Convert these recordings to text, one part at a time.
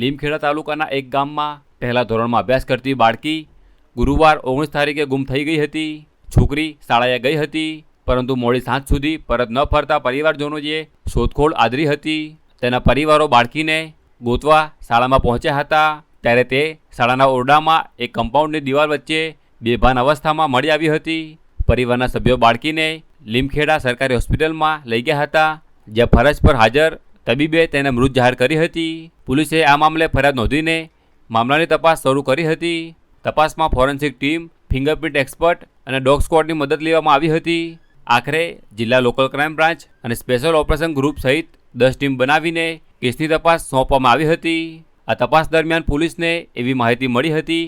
લીમખેડા તાલુકાના એક ગામમાં પહેલા ધોરણમાં અભ્યાસ કરતી બાળકી ગુરુવાર ઓગણીસ તારીખે ગુમ થઈ ગઈ હતી, છોકરી શાળાએ ગઈ હતી, પરંતુ મોડી સાંજ સુધી પરત ન ફરતા પરિવારજનોએ શોધખોળ આદરી હતી. તેના પરિવારો બાળકીને ગોતવા શાળામાં પહોંચ્યા હતા. ત્યારે તે શાળાના ઓરડામાં એક કમ્પાઉન્ડની દિવાલ વચ્ચે બેભાન અવસ્થામાં મળી આવી હતી. પરિવારના સભ્યો બાળકીને લીમખેડા સરકારી હોસ્પિટલમાં લઈ ગયા હતા, જ્યાં ફરજ પર હાજર તબીબે તેને મૃત જાહેર કરી હતી. પોલીસે આ મામલે ફરિયાદ નોંધીને મામલાની તપાસ શરૂ કરી હતી. તપાસમાં ફોરેન્સિક ટીમ, ફિંગરપ્રિન્ટ એક્સપર્ટ અને ડોગ સ્ક્વોડની મદદ લેવામાં આવી હતી. આખરે જિલ્લા લોકલ ક્રાઇમ બ્રાન્ચ અને સ્પેશિયલ ઓપરેશન ગ્રુપ સહિત દસ ટીમ બનાવીને કેસની તપાસ સોંપવામાં આવી હતી. આ તપાસ દરમિયાન પોલીસને એવી માહિતી મળી હતી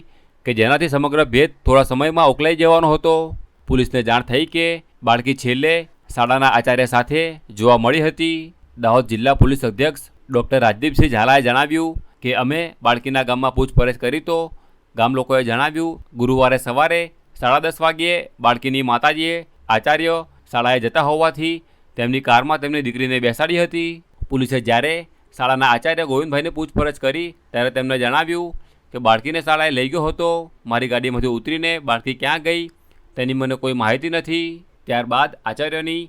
કે જેનાથી સમગ્ર ભેદ થોડા સમયમાં ઉકલાઈ જવાનો હતો. પોલીસને જાણ થઈ કે બાળકી છેલ્લે શાળાના આચાર્ય સાથે જોવા મળી હતી. દાહોદ જિલ્લા પોલીસ અધ્યક્ષ ડૉક્ટર રાજદીપસિંહ ઝાલાએ જણાવ્યું કે અમે બાળકીના ગામમાં પૂછપરછ કરી તો ગામ લોકોએ જણાવ્યું, ગુરુવારે સવારે સાડા દસ વાગ્યે બાળકીની માતાજીએ આચાર્ય શાળાએ જતા હોવાથી તેમની કારમાં તેમની દીકરીને બેસાડી હતી. પોલીસે જ્યારે શાળાના આચાર્ય ગોવિંદભાઈને પૂછપરછ કરી ત્યારે તેમને જણાવ્યું કે બાળકીને શાળાએ લઈ ગયો હતો, મારી ગાડીમાંથી ઉતરીને બાળકી ક્યાં ગઈ તેની મને કોઈ માહિતી નથી. ત્યારબાદ આચાર્યની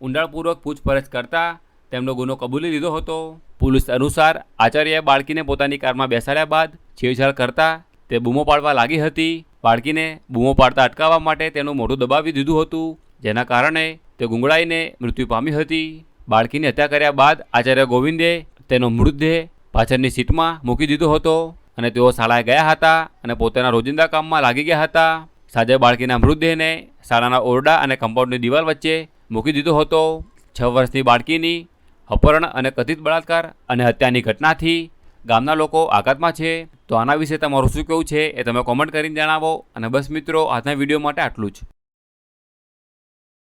ઊંડાણપૂર્વક પૂછપરછ કરતા તેમનો ગુનો કબૂલી લીધો હતો. પોલીસ અનુસાર આચાર્યએ બાળકીને પોતાની કારમાં બેસાડ્યા બાદ છેડછાડ કરતા તે બૂમો પાડવા લાગી હતી. બાળકીને બૂમો પાડતા અટકાવવા માટે તેનું મોઢું દબાવી દીધું હતું, જેના કારણે તે ગુંગળાઈને મૃત્યુ પામી હતી. બાળકીની હત્યા કર્યા બાદ આચાર્ય ગોવિંદે તેનો મૃતદેહ પાછળની સીટમાં મૂકી દીધો હતો અને તેઓ શાળાએ ગયા હતા અને પોતાના રોજિંદા કામમાં લાગી ગયા હતા. સાંજે બાળકીના મૃતદેહને શાળાના ઓરડા અને કમ્પાઉન્ડની દિવાલ વચ્ચે મૂકી દીધો હતો. છ વર્ષની બાળકીની અપહરણ અને કથિત બળાત્કાર અને હત્યાની ઘટનાથી ગામના લોકો આઘાતમાં છે. તો આના વિશે તમારું શું કહેવું છે એ તમે કોમેન્ટ કરીને જણાવો. અને બસ મિત્રો, આજના વીડિયો માટે આટલું જ.